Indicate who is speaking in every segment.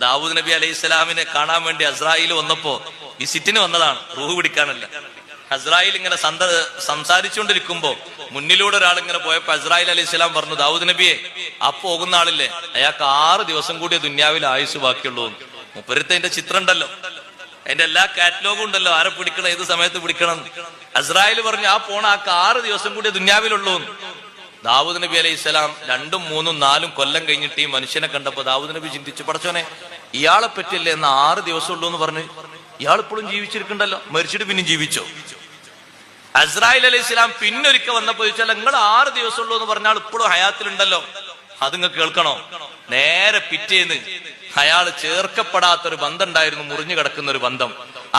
Speaker 1: ദാവൂദ് നബി അലൈഹി സ്വലാമിനെ കാണാൻ വേണ്ടി അസ്രായിൽ വന്നപ്പോ വിസിറ്റിന് സിറ്റിന് വന്നതാണ്. റൂഹ് പിടിക്കാനല്ല. അസ്രായിൽ ഇങ്ങനെ സന്ത സംസാരിച്ചുകൊണ്ടിരിക്കുമ്പോ മുന്നിലൂടെ ഒരാൾ ഇങ്ങനെ പോയപ്പോ അസ്രായിൽ അലൈഹി സ്വലാം പറഞ്ഞു ദാവൂദ് നബിയെ ആ പോകുന്ന ആളില്ലേ? അയാൾക്ക് ആറ് ദിവസം കൂടിയ ദുന്യാവിൽ ആയുസ് ബാക്കിയുള്ളൂ. മുപ്പരത്തെ അതിന്റെ ചിത്രം ഉണ്ടല്ലോ. അതിന്റെ എല്ലാ കാറ്റലോഗും ഉണ്ടല്ലോ. ആരെ പിടിക്കണം ഏത് സമയത്ത് പിടിക്കണം അസ്രായേൽ പറഞ്ഞു ആ പോണ ആക്ക് ആറ് ദിവസം കൂടി ദുന്യാവിലുള്ളൂ ദാവൂദ് നബി അലൈഹി സ്വലാം രണ്ടും മൂന്നും നാലും കൊല്ലം കഴിഞ്ഞിട്ട് ഈ മനുഷ്യനെ കണ്ടപ്പോ ദാവൂദ് നബി ചിന്തിച്ചു പടച്ചോനെ ഇയാളെ പറ്റില്ലേ എന്ന് ആറ് ദിവസം ഉള്ളൂ എന്ന് പറഞ്ഞു ഇയാൾ ഇപ്പോഴും ജീവിച്ചിരിക്കണ്ടല്ലോ? മരിച്ചിട്ട് പിന്നെ ജീവിച്ചോ? അസ്രായേൽ അലൈഹി സ്വലാം പിന്നൊരിക്ക വന്നപ്പോ ചോദിച്ചാൽ നിങ്ങൾ ആറ് ദിവസം ഉള്ളൂ എന്ന് പറഞ്ഞാൽ ഇപ്പോഴും ഹയാത്തിലുണ്ടല്ലോ? അത് നിങ്ങൾ കേൾക്കണോ? നേരെ പിറ്റേന്ന് അയാൾ ചേർക്കപ്പെടാത്ത ഒരു ബന്ധം ഉണ്ടായിരുന്നു മുറിഞ്ഞു കിടക്കുന്ന ഒരു ബന്ധം.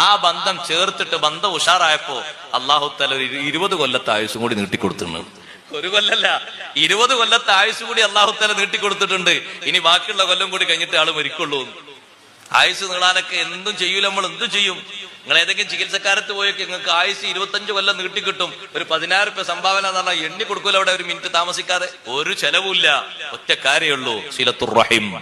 Speaker 1: ആ ബന്ധം ചേർത്തിട്ട് ബന്ധം ഉഷാറായപ്പോ അള്ളാഹു തല ഒരു ഇരുപത് കൊല്ലത്തെ ആയുസും കൂടി നീട്ടിക്കൊടുത്തിട്ടുണ്ട് ഒരു കൊല്ലല്ല. ഇരുപത് കൊല്ലത്തെ ആയുസ് കൂടി അള്ളാഹുത്തല തല നീട്ടിക്കൊടുത്തിട്ടുണ്ട്. ഇനി ബാക്കിയുള്ള കൊല്ലം കൂടി കഴിഞ്ഞിട്ട് ആൾ മരിക്കുള്ളൂ. ആയുസ് നീളാനൊക്കെ എന്തും ചെയ്യൂല നമ്മൾ എന്തും ചെയ്യും. നിങ്ങൾ ഏതെങ്കിലും ചികിത്സക്കാരത്ത് പോയൊക്കെ നിങ്ങൾക്ക് ആയുസ് ഇരുപത്തഞ്ച് കൊല്ലം നീട്ടി കിട്ടും. ഒരു പതിനായിരം രൂപ സംഭാവന എന്ന് എണ്ണി കൊടുക്കൂല അവിടെ ഒരു മിനിറ്റ് താമസിക്കാതെ. ഒരു ചെലവുമില്ല. ഒറ്റ കാര്യമുള്ളൂ സിലത്തുർ റഹിം.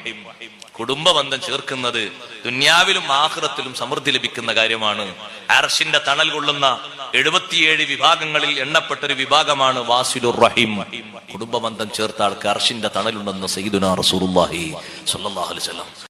Speaker 1: കുടുംബ ബന്ധം ചേർക്കുന്നത് ദുന്യാവിലും ആഹ്റത്തിലും സമൃദ്ധി ലഭിക്കുന്ന കാര്യമാണ്. അർഷിന്റെ തണൽ കൊള്ളുന്ന എഴുപത്തിയേഴ് വിഭാഗങ്ങളിൽ എണ്ണപ്പെട്ട ഒരു വിഭാഗമാണ് വാസിലുർ റഹീം. കുടുംബബന്ധം ചേർത്താൾക്ക് അർഷിന്റെ തണലുണ്ടെന്ന് സയ്യിദുനാ റസൂലുള്ളാഹി സ്വല്ലല്ലാഹു അലൈഹി വസല്ലം